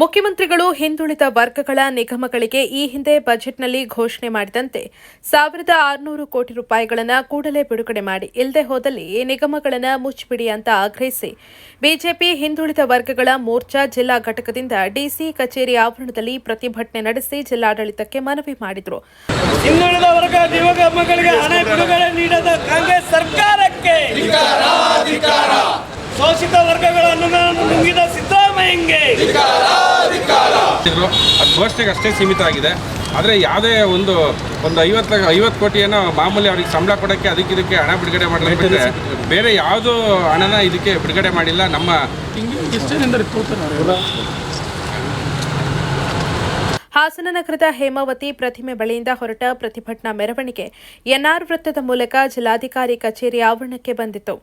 ಮುಖ್ಯಮಂತ್ರಿಗಳು ಹಿಂದುಳಿದ ವರ್ಗಗಳ ನಿಗಮಗಳಿಗೆ ಈ ಹಿಂದೆ ಬಜೆಟ್ನಲ್ಲಿ ಘೋಷಣೆ ಮಾಡಿದಂತೆ ಸಾವಿರದ ಆರುನೂರು ಕೋಟಿ ರೂಪಾಯಿಗಳನ್ನು ಕೂಡಲೇ ಬಿಡುಗಡೆ ಮಾಡಿ ಇಲ್ಲದೆ ಹೋದಲ್ಲಿ ಈ ನಿಗಮಗಳನ್ನು ಮುಚ್ಚಿಬಿಡಿ ಅಂತ ಆಗ್ರಹಿಸಿ ಬಿಜೆಪಿ ಹಿಂದುಳಿದ ವರ್ಗಗಳ ಮೋರ್ಚಾ ಜಿಲ್ಲಾ ಘಟಕದಿಂದ ಡಿಸಿ ಕಚೇರಿ ಆವರಣದಲ್ಲಿ ಪ್ರತಿಭಟನೆ ನಡೆಸಿ ಜಿಲ್ಲಾಡಳಿತಕ್ಕೆ ಮನವಿ ಮಾಡಿದರು. ಹಿಂದುಳಿದ ವರ್ಗ ನಿಗಮಗಳಿಗೆ ಹಣ ಬಿಡುಗಡೆ ನೀಡದ ಕಾಂಗ್ರೆಸ್ ಸರ್ಕಾರಕ್ಕೆ. ಇದ್ರು ಅದು ಅಷ್ಟೇ ಸೀಮಿತ ಆಗಿದೆ. ಆದರೆ ಯಾವುದೇ ಒಂದು ಒಂದು ಐವತ್ತು ಐವತ್ತು ಕೋಟಿಯನ್ನು ಮಾಮೂಲಿ ಅವ್ರಿಗೆ ಸಂಬಳ ಕೊಡೋಕ್ಕೆ ಅದಕ್ಕೆ ಇದಕ್ಕೆ ಹಣ ಬಿಡುಗಡೆ ಮಾಡಲಿಕ್ಕೆ ಬೇರೆ ಯಾವುದೂ ಹಣನ ಇದಕ್ಕೆ ಬಿಡುಗಡೆ ಮಾಡಿಲ್ಲ ನಮ್ಮ ಹಾಸನ ನಗರದ ಹೇಮಾವತಿ ಪ್ರತಿಮೆ ಬಳಿಯಿಂದ ಹೊರಟ ಪ್ರತಿಭಟನಾ ಮೆರವಣಿಗೆ ಎನ್ಆರ್ ವೃತ್ತದ ಮೂಲಕ ಜಿಲ್ಲಾಧಿಕಾರಿ ಕಚೇರಿ ಆವರಣಕ್ಕೆ ಬಂದಿತು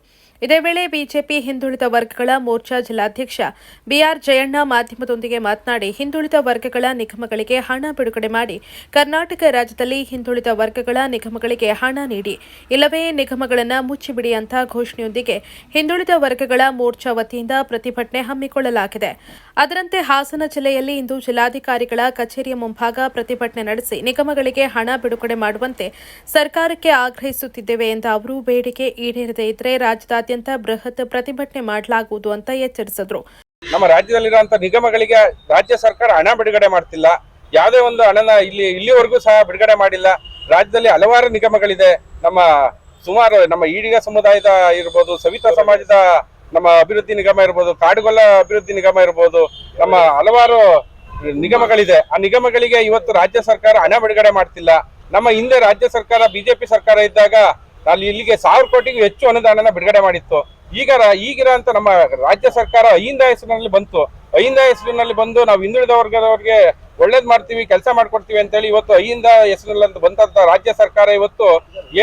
ಇದೇ ವೇಳೆ ಬಿಜೆಪಿ ಹಿಂದುಳಿದ ವರ್ಗಗಳ ಮೋರ್ಚಾ ಜಿಲ್ಲಾಧ್ಯಕ್ಷ ಬಿಆರ್ ಜಯಣ್ಣ ಮಾಧ್ಯಮದೊಂದಿಗೆ ಮಾತನಾಡಿ ಹಿಂದುಳಿದ ವರ್ಗಗಳ ನಿಗಮಗಳಿಗೆ ಹಣ ಬಿಡುಗಡೆ ಮಾಡಿ ಕರ್ನಾಟಕ ರಾಜ್ಯದಲ್ಲಿ ಹಿಂದುಳಿದ ವರ್ಗಗಳ ನಿಗಮಗಳಿಗೆ ಹಣ ನೀಡಿ. ಇಲ್ಲವೇ ನಿಗಮಗಳನ್ನು ಮುಚ್ಚಿಬಿಡಿ ಅಂತ ಘೋಷಣೆಯೊಂದಿಗೆ ಹಿಂದುಳಿದ ವರ್ಗಗಳ ಮೋರ್ಚಾ ವತಿಯಿಂದ ಪ್ರತಿಭಟನೆ ಹಮ್ಮಿಕೊಳ್ಳಲಾಗಿದೆ. ಅದರಂತೆ ಹಾಸನ ಜಿಲ್ಲೆಯಲ್ಲಿ ಇಂದು ಜಿಲ್ಲಾಧಿಕಾರಿಗಳ ಕಚೇರಿಯ ಮುಂಭಾಗ ಪ್ರತಿಭಟನೆ ನಡೆಸಿ ನಿಗಮಗಳಿಗೆ ಹಣ ಬಿಡುಗಡೆ ಮಾಡುವಂತೆ ಸರ್ಕಾರಕ್ಕೆ ಆಗ್ರಹಿಸುತ್ತಿದ್ದೇವೆ ಎಂದ ಅವರು, ಬೇಡಿಕೆ ಈಡೇರದೇ ಇದ್ರೆ ರಾಜ್ಯದಾದ್ಯಂತ ಬೃಹತ್ ಪ್ರತಿಭಟನೆ ಮಾಡಲಾಗುವುದು ಅಂತ ಎಚ್ಚರಿಸಿದ್ರು. ನಮ್ಮ ರಾಜ್ಯದಲ್ಲಿರುವಂತಹ ನಿಗಮಗಳಿಗೆ ರಾಜ್ಯ ಸರ್ಕಾರ ಹಣ ಬಿಡುಗಡೆ ಮಾಡ್ತಿಲ್ಲ. ಯಾವುದೇ ಒಂದು ಹಣನ ಇಲ್ಲಿ, ಇಲ್ಲಿವರೆಗೂ ಸಹ ಬಿಡುಗಡೆ ಮಾಡಿಲ್ಲ. ರಾಜ್ಯದಲ್ಲಿ ಹಲವಾರು ನಿಗಮಗಳಿದೆ. ನಮ್ಮ ಸುಮಾರು ನಮ್ಮ ಈಡಿಗ ಸಮುದಾಯದ ಇರ್ಬೋದು, ಸವಿತಾ ಸಮಾಜದ ನಮ್ಮ ಅಭಿವೃದ್ಧಿ ನಿಗಮ ಇರ್ಬೋದು, ಕಾಡುಗೊಲ್ಲ ಅಭಿವೃದ್ಧಿ ನಿಗಮ ಇರ್ಬೋದು, ನಮ್ಮ ಹಲವಾರು ನಿಗಮಗಳಿದೆ. ಆ ನಿಗಮಗಳಿಗೆ ಇವತ್ತು ರಾಜ್ಯ ಸರ್ಕಾರ ಹಣ ಬಿಡುಗಡೆ ಮಾಡ್ತಿಲ್ಲ. ನಮ್ಮ ಹಿಂದೆ ರಾಜ್ಯ ಸರ್ಕಾರ ಬಿಜೆಪಿ ಸರ್ಕಾರ ಇದ್ದಾಗ ಅಲ್ಲಿ ಇಲ್ಲಿಗೆ ಸಾವಿರ ಕೋಟಿಗೂ ಹೆಚ್ಚು ಅನುದಾನನ ಬಿಡುಗಡೆ ಮಾಡಿತ್ತು. ಈಗ ಈಗಿರೋಂಥ ನಮ್ಮ ರಾಜ್ಯ ಸರ್ಕಾರ ಅಹಿಂದ ಹೆಸರಿನಲ್ಲಿ ಬಂತು. ಅಹಿಂದ ಹೆಸರಿನಲ್ಲಿ ಬಂದು ನಾವು ಹಿಂದುಳಿದ ವರ್ಗದವ್ರಿಗೆ ಒಳ್ಳೇದು ಮಾಡ್ತೀವಿ, ಕೆಲಸ ಮಾಡ್ಕೊಡ್ತೀವಿ ಅಂತೇಳಿ ಇವತ್ತು ಅಹಿಂದ ಹೆಸರಿನಲ್ಲಿ ಬಂದಂತ ರಾಜ್ಯ ಸರ್ಕಾರ ಇವತ್ತು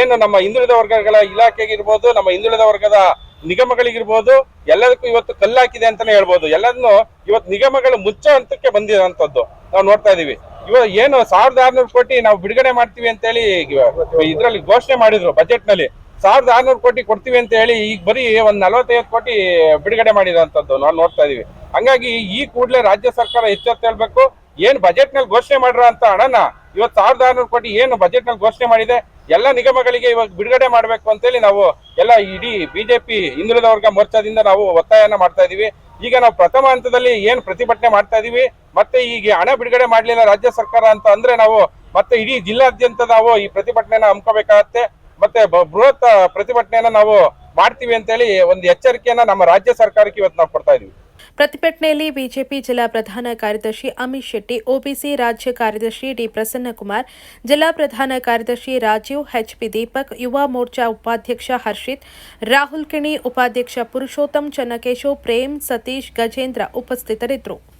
ಏನು ನಮ್ಮ ಹಿಂದುಳಿದ ವರ್ಗಗಳ ಇಲಾಖೆಗಿರ್ಬೋದು ನಮ್ಮ ಹಿಂದುಳಿದ ವರ್ಗದ ನಿಗಮಗಳಿಗಿರ್ಬೋದು, ಎಲ್ಲದಕ್ಕೂ ಇವತ್ತು ಕಲ್ಲಾಕಿದೆ ಅಂತಾನೆ ಹೇಳ್ಬೋದು. ಎಲ್ಲದನ್ನು ಇವತ್ತು ನಿಗಮಗಳು ಮುಚ್ಚೋ ಹಂತಕ್ಕೆ ಬಂದಿರೋಂಥದ್ದು ನಾವು ನೋಡ್ತಾ ಇದೀವಿ. ಇವಾಗ ಏನು ಸಾವಿರದ ಆರ್ನೂರು ಕೋಟಿ ನಾವು ಬಿಡುಗಡೆ ಮಾಡ್ತೀವಿ ಅಂತೇಳಿ ಇದರಲ್ಲಿ ಘೋಷಣೆ ಮಾಡಿದ್ರು ಬಜೆಟ್ನಲ್ಲಿ ಸಾವಿರದ ಆರ್ನೂರು ಕೋಟಿ ಕೊಡ್ತೀವಿ ಅಂತ ಹೇಳಿ ಈಗ ಬರೀ ಒಂದ್ ನಲವತ್ತೈದು ಕೋಟಿ ಬಿಡುಗಡೆ ಮಾಡಿರೋಂಥದ್ದು ನಾವು ನೋಡ್ತಾ ಇದೀವಿ. ಹಂಗಾಗಿ ಈ ಕೂಡಲೇ ರಾಜ್ಯ ಸರ್ಕಾರ ಎಚ್ಚೆತ್ತು ಹೇಳ್ಬೇಕು. ಏನ್ ಬಜೆಟ್ನಲ್ಲಿ ಘೋಷಣೆ ಮಾಡಿರೋ ಅಂತ ಹಣನ ಇವತ್ತು ಸಾವಿರದ ಆರ್ನೂರು ಕೋಟಿ ಏನು ಬಜೆಟ್ನಲ್ಲಿ ಘೋಷಣೆ ಮಾಡಿದೆ? ಎಲ್ಲ ನಿಗಮಗಳಿಗೆ ಇವಾಗ ಬಿಡುಗಡೆ ಮಾಡಬೇಕು ಅಂತೇಳಿ ನಾವು ಎಲ್ಲ ಇಡೀ ಬಿಜೆಪಿ ಹಿಂದುಳಿದ ವರ್ಗ ಮೋರ್ಚಾದಿಂದ ನಾವು ಒತ್ತಾಯನ ಮಾಡ್ತಾ ಇದೀವಿ. ಈಗ ನಾವು ಪ್ರಥಮ ಹಂತದಲ್ಲಿ ಏನು ಪ್ರತಿಭಟನೆ ಮಾಡ್ತಾ ಇದೀವಿ? ಮತ್ತೆ ಈಗ ಹಣ ಬಿಡುಗಡೆ ಮಾಡಲಿಲ್ಲ ರಾಜ್ಯ ಸರ್ಕಾರ ಅಂತ ಅಂದ್ರೆ ನಾವು ಮತ್ತೆ ಇಡೀ ಜಿಲ್ಲಾದ್ಯಂತ ನಾವು ಈ ಪ್ರತಿಭಟನೆನ ಹಮ್ಕೋಬೇಕಾಗತ್ತೆ. ಮತ್ತೆ ಬೃಹತ್ ಪ್ರತಿಭಟನೆಯನ್ನ ನಾವು ಮಾಡ್ತೀವಿ ಅಂತೇಳಿ ಒಂದು ಎಚ್ಚರಿಕೆಯನ್ನ ನಮ್ಮ ರಾಜ್ಯ ಸರ್ಕಾರಕ್ಕೆ ಇವತ್ತು ನಾವು ಕೊಡ್ತಾ ಇದೀವಿ. ಪ್ರತಿಭಟನೆಯಲ್ಲಿ ಬಿಜೆಪಿ ಜಿಲ್ಲಾ ಪ್ರಧಾನ ಕಾರ್ಯದರ್ಶಿ ಅಮಿತ್ ಶೆಟ್ಟಿ, ಒಬಿಸಿ ರಾಜ್ಯ ಕಾರ್ಯದರ್ಶಿ ಡಿ ಪ್ರಸನ್ನಕುಮಾರ್, ಜಿಲ್ಲಾ ಪ್ರಧಾನ ಕಾರ್ಯದರ್ಶಿ ರಾಜೀವ್ ಎಚ್ಪಿ ದೀಪಕ್, ಯುವ ಮೋರ್ಚಾ ಉಪಾಧ್ಯಕ್ಷ ಹರ್ಷಿತ್, ರಾಹುಲ್ ಕಿಣಿ ಉಪಾಧ್ಯಕ್ಷ ಪುರುಷೋತ್ತಮ್ ಚನ್ನಕೇಶವ್, ಪ್ರೇಮ್ ಸತೀಶ್ ಗಜೇಂದ್ರ ಉಪಸ್ಥಿತರಿದ್ದರು.